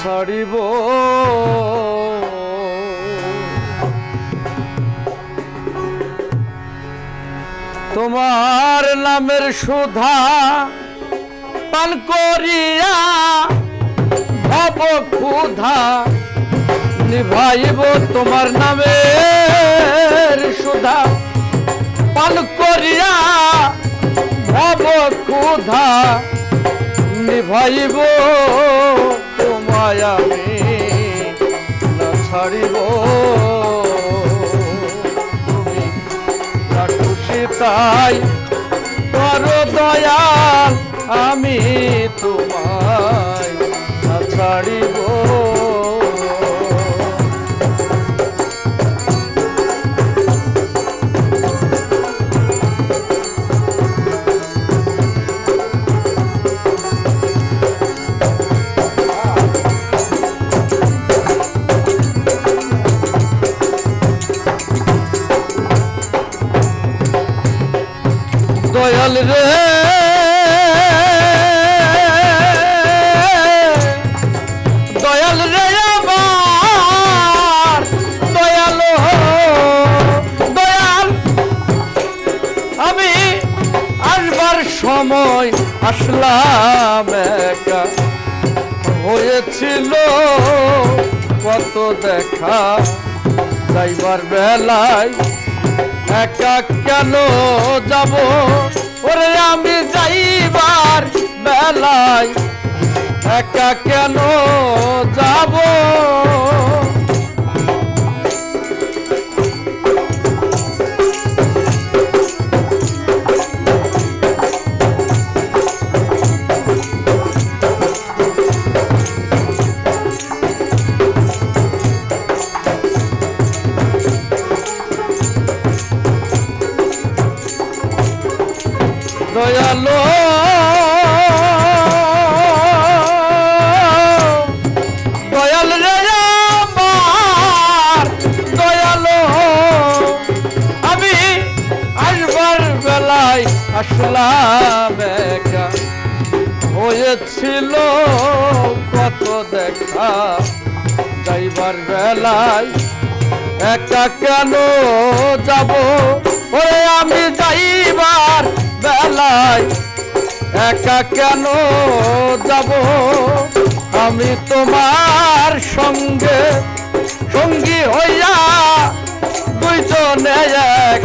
ছাড়িব। তোমার নামের সুধা পান করিয়া ভব ক্ষুধা নিভাইব। তোমার নামের সুধা পান করিয়া ভব ক্ষুধা নিভাইব। তোমায় আমি না ছাড়িব। তুমি তাই করো দয়াল আমি তোমায় না ছাড়িব। রে। দয়াল রে আমার, দয়াল দয়াল। আমি আসবার সময় আসলাম একা। হয়েছিল কত দেখা, যাইবার বেলায় একা কেন যাব? ওরে আমি যাইবার বেলায় একা কেন যাব? আসলাম একা হয়েছিল কত দেখা, যাইবার বেলায় একা কেন যাব? ওরে আমি যাইবার বেলায় একা কেন যাব? আমি তোমার সঙ্গে সঙ্গী হইয়া দুইজনে এক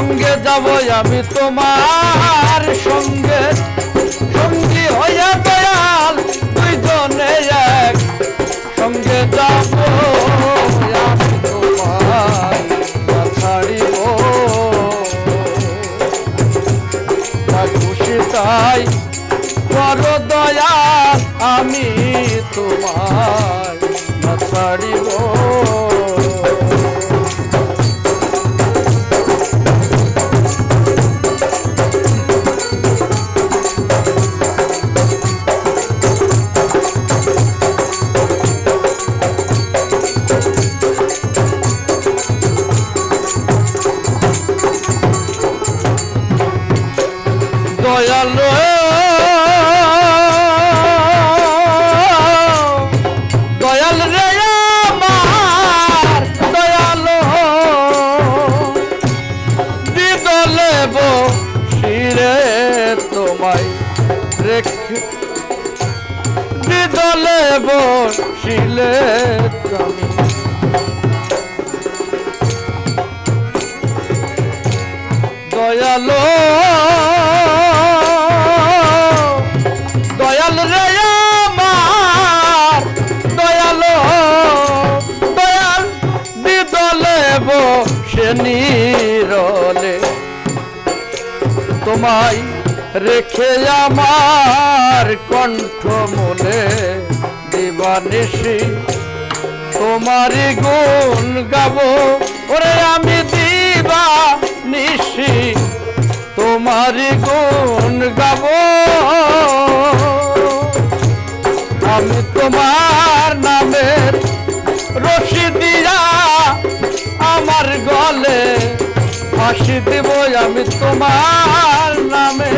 সঙ্গে যাব আমি তোমার সঙ্গে। সঙ্গী হইয়া দয়াল, দুইজনে এক। সঙ্গে যাব আমি তোমায় না ছাড়িব। খুশি, তাই কর দয়া আমি তোমায় না ছাড়িব। শিরে তোমায় রেখে। দিদলে শিলে তুমি। দয়াল তোমায় রেখে আমার কণ্ঠ মনে দিবানিসি তোমারই গুণ গাবো। ওরে আমি দিবা নিশি তোমারই গুণ ফাঁসি দেব আমি তোমার নামে।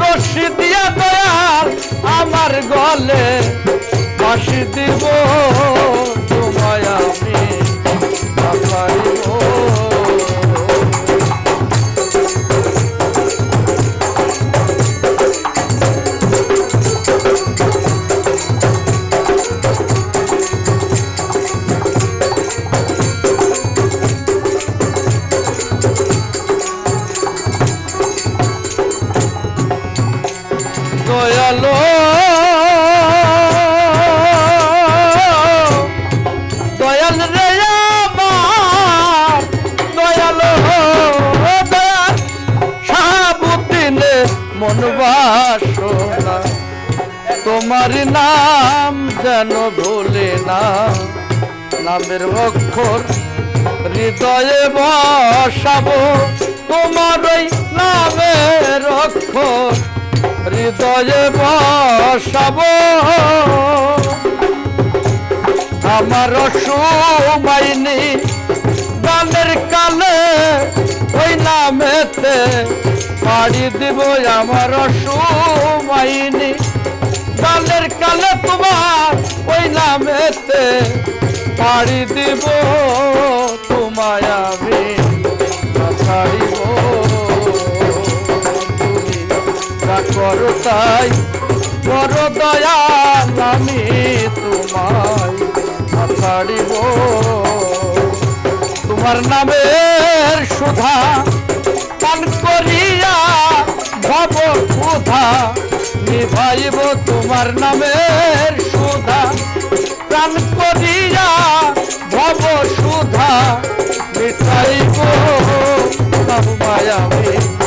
রশি দিয়া দয়াল আমার গলে। ফাঁসি দিব নাম যেন ভুলে না। নামের অক্ষর হৃদয়ে বসাবো। তোমার ওই নামের অক্ষর হৃদয়ে বসাবো। আমার সুমাইনি গানের কালে ওই নামেতে পাড়ি দিব। আমার সুমাইনি গানের কালে তোমার ওই নামেতে পাড়ি দিব, তোমায় আমি ছাড়িব তুমি করো তাই বড় দয়াল, আমি তোমায় ছাড়িব তোমার নামের সুধা পান করিয়া ভব ক্ষুধা। নিভাইব তোমার নামের সুধা। প্রাণ করিয়া ভব সুধা। মিটাইব মায়ামি ছাড়িব